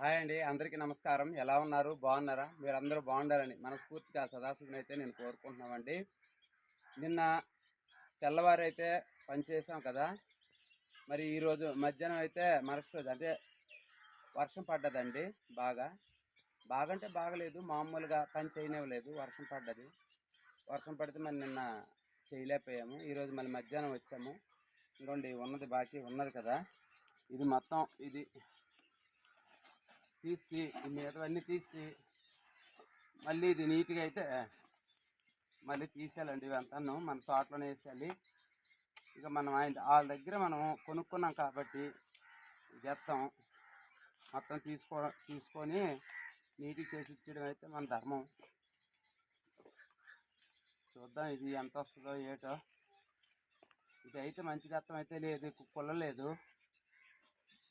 Hi అండి అందరికీ నమస్కారం. ఎలా ఉన్నారు? బాగున్నారా? మీరు అందరూ బాగుండాలని మనస్ఫూర్తిగా సదాశివనైతే అయితే నేను కోరుకుంటున్నామండి. నిన్న తెల్లవారు అయితే పని చేసాం కదా. మరి ఈరోజు మధ్యాహ్నం అయితే మరస్ట్ రోజు అంటే వర్షం పడ్డదండి బాగా. బాగా అంటే బాగలేదు మామూలుగా పని చేయనివ్వలేదు వర్షం పడ్డది. వర్షం పడితే మరి నిన్న చేయలేకపోయాము. ఈరోజు మళ్ళీ మధ్యాహ్నం వచ్చాము. ఇంకోండి ఉన్నది బాకీ ఉన్నది కదా. ఇది మొత్తం ఇది తీసి ఈ మిగతావన్నీ తీసి మళ్ళీ ఇది నీట్గా అయితే మళ్ళీ తీసేయాలండి ఇవంతాను. మన తోటలోనే వేసేయాలి. ఇక మనం ఆయన వాళ్ళ దగ్గర మనం కొనుక్కున్నాం కాబట్టి చేస్తాం మొత్తం తీసుకో తీసుకొని నీట్గా చేసి ఇచ్చడం అయితే మన ధర్మం. చూద్దాం ఇది ఎంత వస్తుందో ఏటో. ఇది అయితే మంచి గత్తం అయితే లేదు కుల్లలేదు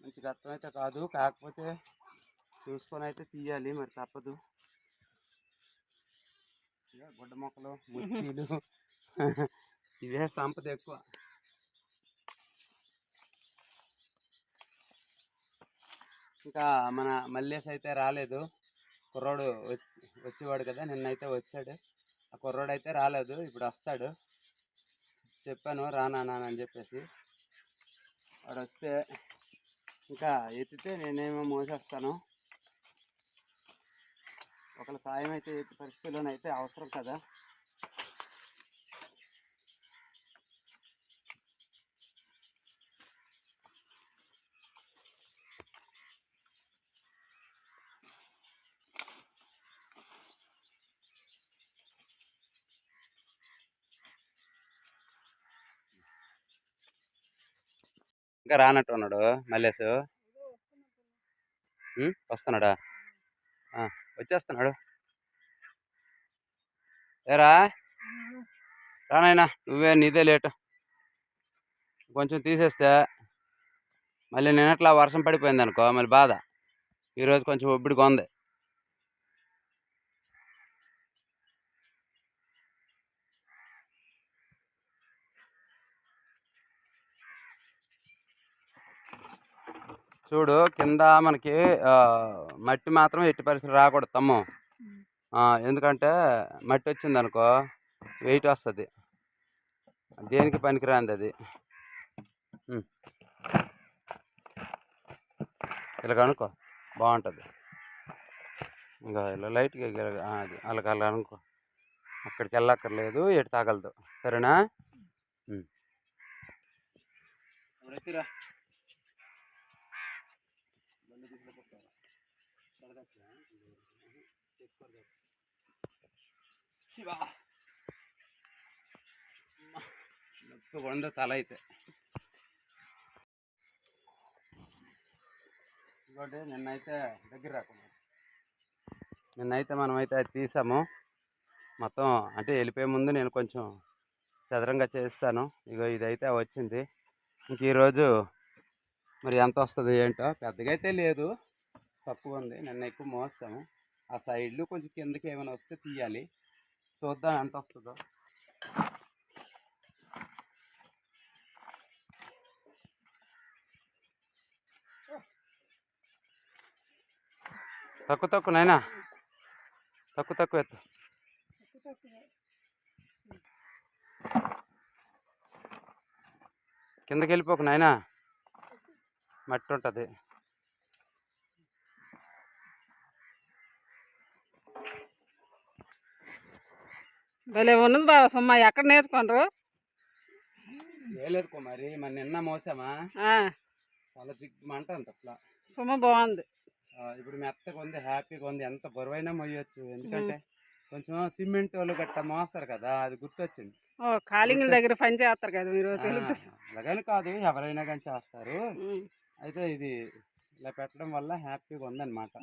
మంచి గత్తం అయితే కాదు. కాకపోతే చూసుకొని అయితే తీయాలి మరి తప్పదు. ఇక గుడ్డ మొక్కలు ముచ్చీలు. ఇదే సంపద ఎక్కువ. ఇంకా మన మల్లేసి అయితే రాలేదు. కుర్రోడు వచ్చి వచ్చేవాడు కదా నిన్నైతే వచ్చాడు. ఆ కుర్రోడు అయితే రాలేదు ఇప్పుడు వస్తాడు. చెప్పాను రానా అని చెప్పేసి. వాడు వస్తే ఇంకా ఎత్తితే నేనేమో మోసేస్తాను. ఒకళ్ళ సాయం అయితే ఎట్టి పరిస్థితుల్లోనైతే అవసరం కదా? ఇంకా రానట్టు ఉన్నాడు మల్లేసు? వస్తున్నాడా? వచ్చేస్తున్నాడు. ఏరా? రానాయనా నువ్వే నీదే లేటు. కొంచెం తీసేస్తే మళ్ళీ నిన్నట్లా వర్షం పడిపోయింది అనుకో మళ్ళీ బాధ. ఈరోజు కొంచెం ఒబ్బిడిగా ఉంది. చూడు కింద మనకి మట్టి మాత్రం ఎట్టి పరిస్థితులు రాకూడదు తమ్ము ఎందుకంటే మట్టి వచ్చింది అనుకో వెయిట్ వస్తుంది. దేనికి పనికిరాంది అది. ఇలా కనుక్కో బాగుంటుంది. ఇంకా ఇలా లైట్గా అది అలా అలా అనుకో అక్కడికి వెళ్ళక్కర్లేదు ఎటు తాగలదు. సరేనా? ఉమ్. శివ. నొప్పి కొండ తల అయితే. ఇంకోటి నిన్నైతే దగ్గర రాకుండా నిన్నైతే మనమైతే అది తీసాము. మొత్తం అంటే వెళ్ళిపోయే ముందు నేను కొంచెం చదరంగా చేస్తాను. ఇగో ఇదైతే వచ్చింది. ఇంక ఈరోజు మరి ఎంత వస్తుంది ఏంటో పెద్దగా అయితే లేదు. తక్కువ ఉంది. నిన్న ఎక్కువ మోస్తాము. ఆ సైడ్లు కొంచెం కిందకి ఏమైనా వస్తే తీయాలి. చూద్దాం ఎంత వస్తుందో. తక్కువ తక్కువ నైనా తక్కువ తక్కువ ఎత్తు. కిందకి వెళ్ళిపోకు నాయనా. మట్టి ఉంటుంది. భలే ఉన్నది బాబా సుమ్మ. ఎక్కడ నేర్చుకోనరు వేయలేదు కుమారి మన నిన్న మోసామా? చాలా జిగ్మంట అంత అసలు. సుమ్మ బాగుంది. ఇప్పుడు మెత్తగా ఉంది హ్యాపీగా ఉంది. ఎంత బరువైనా మోయొచ్చు ఎందుకంటే కొంచెం సిమెంట్ వాళ్ళు గట్ట మోస్తారు కదా అది గుర్తొచ్చింది. ఓ కాలింగుల దగ్గర పని చేస్తారు కదా మీరు అలాగని కాదు ఎవరైనా కానీ చేస్తారు. అయితే ఇది ఇలా పెట్టడం వల్ల హ్యాపీగా ఉందన్నమాట.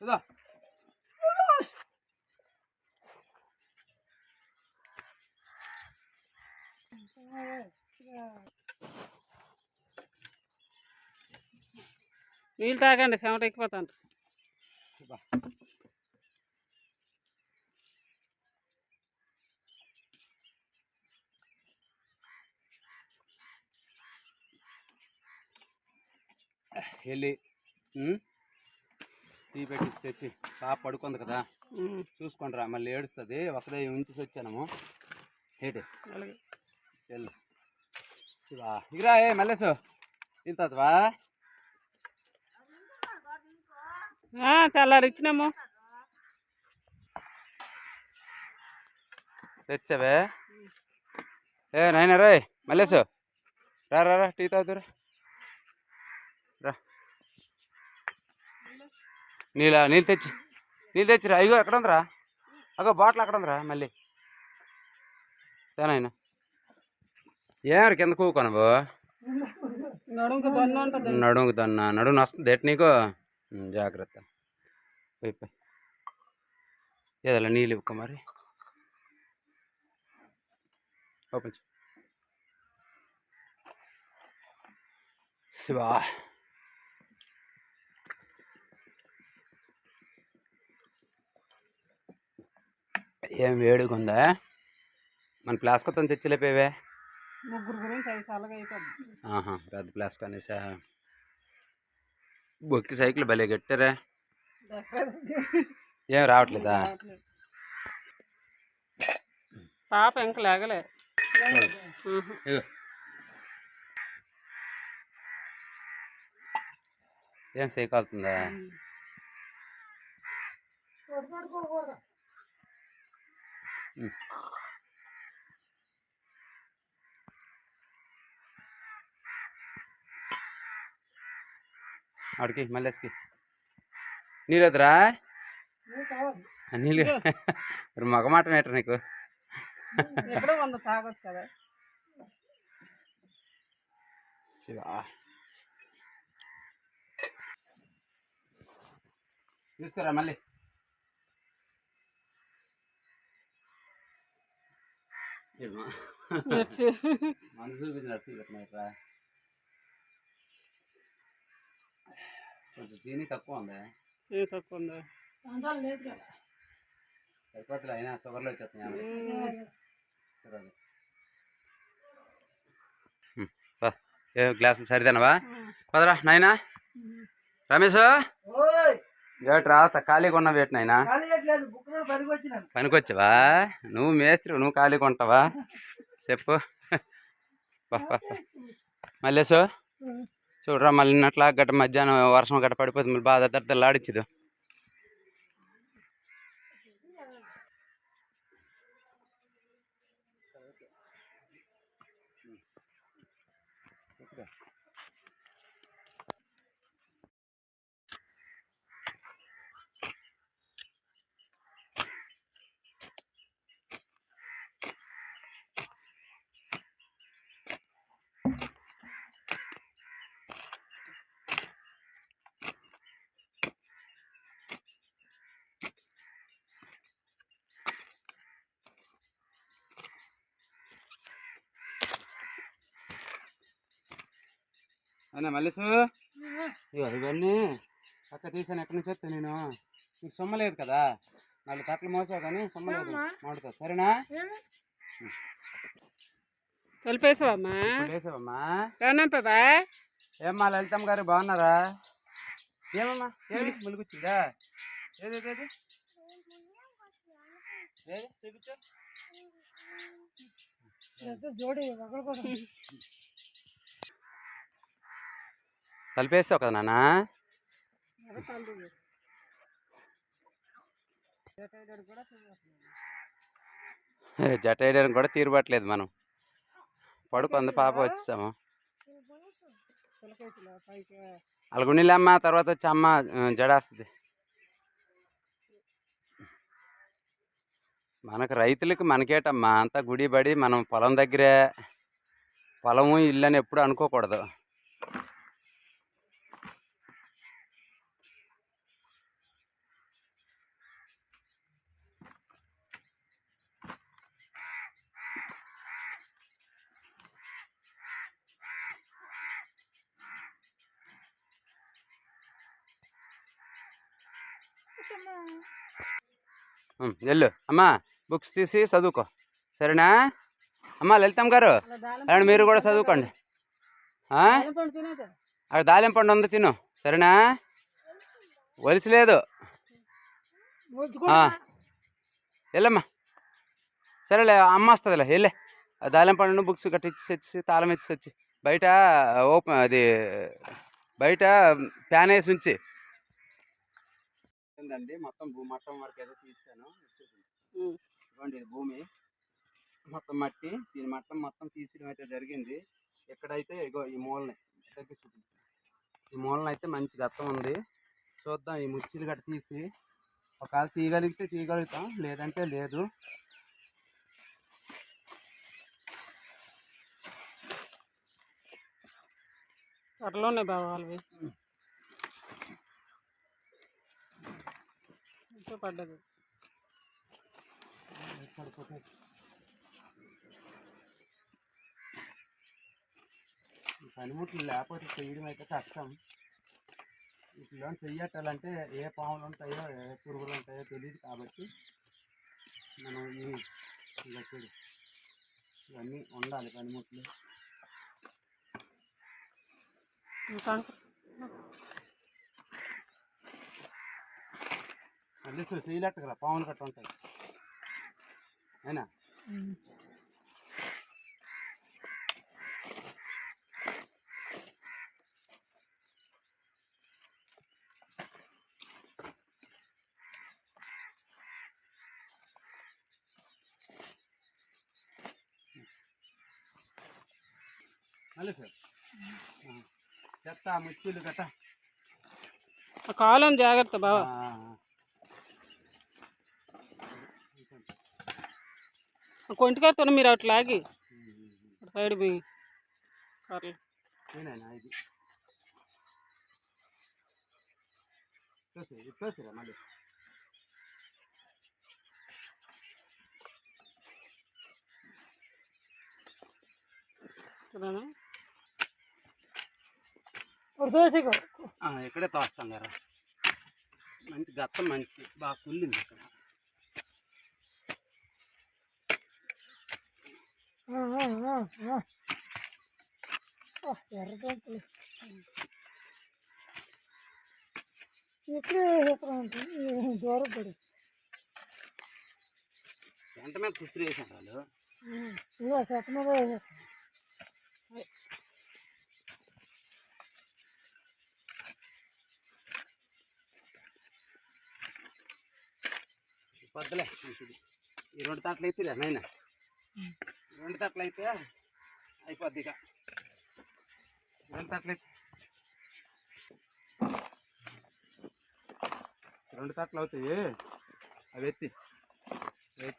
Сюда. నీళ్ళు తాగండి సెమట ఎక్కిపోతాను వెళ్ళి? టీ పెట్టిసి తెచ్చి పాప పడుకుంది కదా. ఉమ్, చూసుకుంటారా మళ్ళీ ఏడుస్తుంది. ఒకదే ఉంచేసి వచ్చాను ఏంటి? వెళ్ళు. శివా. ఇగరా ఏ మల్లేసు తింటావా ఆ, తెల్లారి ఇచ్చినాము తెచ్చావే? ఏ నాయన రే మల్లేసు రా రా రా టీ తాగుతురా? నీళ్ళ నీళ్ళు తెచ్చి నీళ్ళు తెచ్చిరా? అయ్యో ఎక్కడ ఉందిరా అగో బాటిల్ అక్కడ ఉందిరా మళ్ళీ తేనాయన ఏమరి కింద కూకోను ఉంటుంది నడుముకు దన్న నడుము వస్తుంది ఎట్ నీకు? జాగ్రత్త. పోయి పోయి. ఏదలా నీళ్ళు ఇవ్వక మరి. ఓపెన్. శివా. ఏం వేడిగా ఉందా మన ప్లాస్కొత్తం తెచ్చిలేపేవే? ముగ్గురు గురించి ఐదు సార్లుగా ఆహా పెద్ద ప్లాస్క్ అనేసా? బొక్కి సైకిల్ భలే కట్టారా ఏం రావట్లేదా? పాప ఇంకా లేగలే. ఏం సైకాలుతుందా ఉమ్. ఆడికి మళ్ళీకి నీళ్ళు వద్దురా నీళ్ళు మగ మాట నేట నీకు. తీసుకురా మళ్ళీ ఏమా? మిర్చి మనసు చూపించినట్టు చూపెట్టినట్రా కొంచెం సీని తక్కువ ఉంది? చేయి తక్కువ ఉందా? సరిపోతుంది అయినా షుగర్లో బా ఏ గ్లాసులు సరిదేనవా పదరా నాయనా? రమేష్ ఏట్రా ఖాళీగా ఉన్న వేటి నాయనా? పనికొచ్చావా? నువ్వు మేస్త్రి నువ్వు ఖాళీగా ఉంటావా చెప్పు. మల్లేసు చూడరా మళ్ళీ నిన్నట్లా గట్ట మధ్యాహ్నం వర్షం గట్ట పడిపోతుంది మళ్ళీ బాగా దద్దలాడిచ్చిదు అవునా మల్లేసు ఇవన్నీ పక్క తీసాను ఎక్కడి నుంచి వస్తా నేను. నీకు సొమ్మ లేదు కదా? నాలుగు కట్టలు మోసావు కానీ సొమ్మ లేదు. మాడుతా సరేనా? లేసావమ్మా ఏమన్నా ఏమ్మా లలితమ్మ గారు బాగున్నారా? ఏమమ్మా? ఏది? మునిగుచ్చిందా ఏది చూపించు. తలిపేస్తావు కదా నాన్న జట వేయడానికి కూడా తీరుబట్టలేదు మనం. పడుకుంది పాప వచ్చేసాము. అలగుండిలే తర్వాత వచ్చి అమ్మ ఆ, జడేస్తుంది మనకు రైతులకు మనకేటమ్మా అంతా గుడి పడి మనం పొలం దగ్గరే పొలము ఇల్లు అని ఎప్పుడు అనుకోకూడదు. వెళ్ళు. అమ్మా బుక్స్ తీసి చదువుకో. సరేనా? అమ్మా లలితమ్మ గారు అండ్ మీరు కూడా చదువుకోండి. అక్కడ దాలింపు పండు ఉంది తిను. సరేనా? ఒలిసిలేదు ఆ. వెళ్ళమ్మా. సరేలే అమ్మ వస్తుందిలే వెళ్ళే. ఆ దాలింపు పండు బుక్స్ గట్టి ఇచ్చి వచ్చి తాళం ఇచ్చి వచ్చి బయట ఓపెన్ అది బయట ఫ్యాన్ వేసి ఉంచి. ఉందండి మొత్తం భూ మట్టం వరకు ఏదో తీసాను. ఇదిగోండి ఇది భూమి. మొత్తం మట్టి దీని మట్టం మొత్తం తీసేయడం అయితే జరిగింది. ఎక్కడైతే ఇగో ఈ మూలని దగ్గర. ఈ మూలన అయితే మంచి గత్తం ఉంది. చూద్దాం ఈ ముచ్చిలు గట్ట తీసి ఒకవేళ తీయగలిగితే తీయగలుగుతాం లేదంటే లేదు. త్వరలోనే బావ ఇంకే పడ్డది. పనిముట్లు లేకపోతే చేయడం అయితే కష్టం. వీటిలో చెయ్యట్టాలంటే ఏ పాములు ఉంటాయో ఏ పురుగులు ఉంటాయో తెలియదు కాబట్టి మనం ఈ చూడు ఇవన్నీ ఉండాలి పనిముట్లు. ఇంకా మళ్ళీ చూ చేయలేట్టు కదా పాములు గట్ట ఉంటాయి అయినా? మళ్ళీ సార్ చెత్త ముచ్చిలు గట్ట ఆ కాలం జాగ్రత్త బావ. ఆ, కొంటికాయతో మీరు అట్లా లాగి అటు సైడ్ మీ కర్రలు నేనేనా ఇది తోసి ఇది తోసిరా మళ్ళీ చూడనా ఆ, ఇక్కడే తోస్తాం కదా మంచి గత్తం మంచి బాగా కుళ్ళింది ఇక్కడ. ఎర్రగంటలు ఇక్కడే ఎక్కడ ఉంటుంది దూరం పడి వెంట మీద కుస్తీ వేసాను వాళ్ళు ఇదిగో చెత్త మీద వేసేస్తాం. పొద్దులే మంచిది ఈ రెండు తట్లు అయితే నైనా రెండు తట్లు అయితే అయిపోద్ది ఇక. రెండు తట్లు అయితే రెండు తట్లు అవుతాయి అవి ఎత్తి. అవి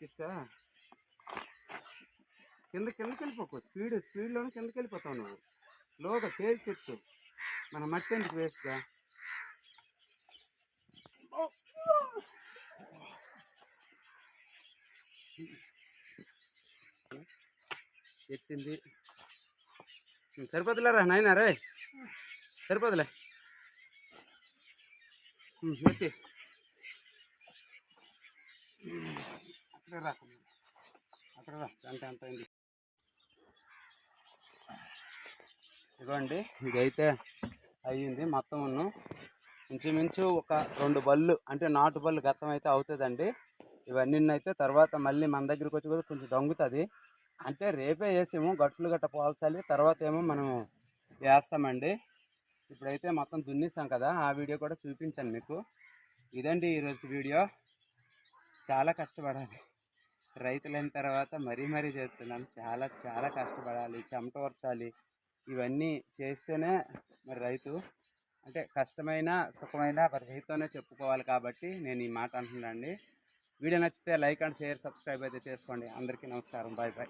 కింద కిందకి వెళ్ళిపోకు స్పీడ్ స్పీడ్లోనే కిందకి వెళ్ళిపోతావు నువ్వు. లోగా పేరు చెప్తూ మన మట్టి ఎందుకు వేస్ట్గా ఎత్తింది ఉం, సరిపోతులేరా నాయనా రే. సరిపోదులే ఎత్తి. అక్కడ రా. అక్కడ రా. గంట ఎంత అయింది? ఇదిగోండి ఇదైతే అయ్యింది మొత్తం ఇంచుమించు ఒక రెండు బళ్ళు అంటే నాటు బళ్ళు గతం అయితే అవుతుందండి. ఇవన్నీ అయితే తర్వాత మళ్ళీ మన దగ్గరికి వచ్చి కూడా కొంచెం దొంగుతుంది. అంటే రేపే వేసాము గట్లు గట్ట పోల్చాలి. తర్వాత ఏమో మనం వేస్తామండి. ఇప్పుడైతే మొత్తం దున్నేసాం కదా ఆ వీడియో కూడా చూపించాను మీకు. ఇదండి ఈరోజు వీడియో. చాలా కష్టపడాలి. రైతులైన తర్వాత మరీ మరీ చేస్తున్నాం. చాలా చాలా కష్టపడాలి. చెమట వర్చాలి. ఇవన్నీ చేస్తేనే మరి రైతు అంటే కష్టమైన సుఖమైన మరి రైతుతోనే చెప్పుకోవాలి కాబట్టి నేను ఈ మాట అంటున్నానండి. వీడియో నచ్చితే లైక్ అండ్ షేర్ సబ్స్క్రైబ్ అయితే చేసుకోండి. అందరికీ నమస్కారం. Bye bye.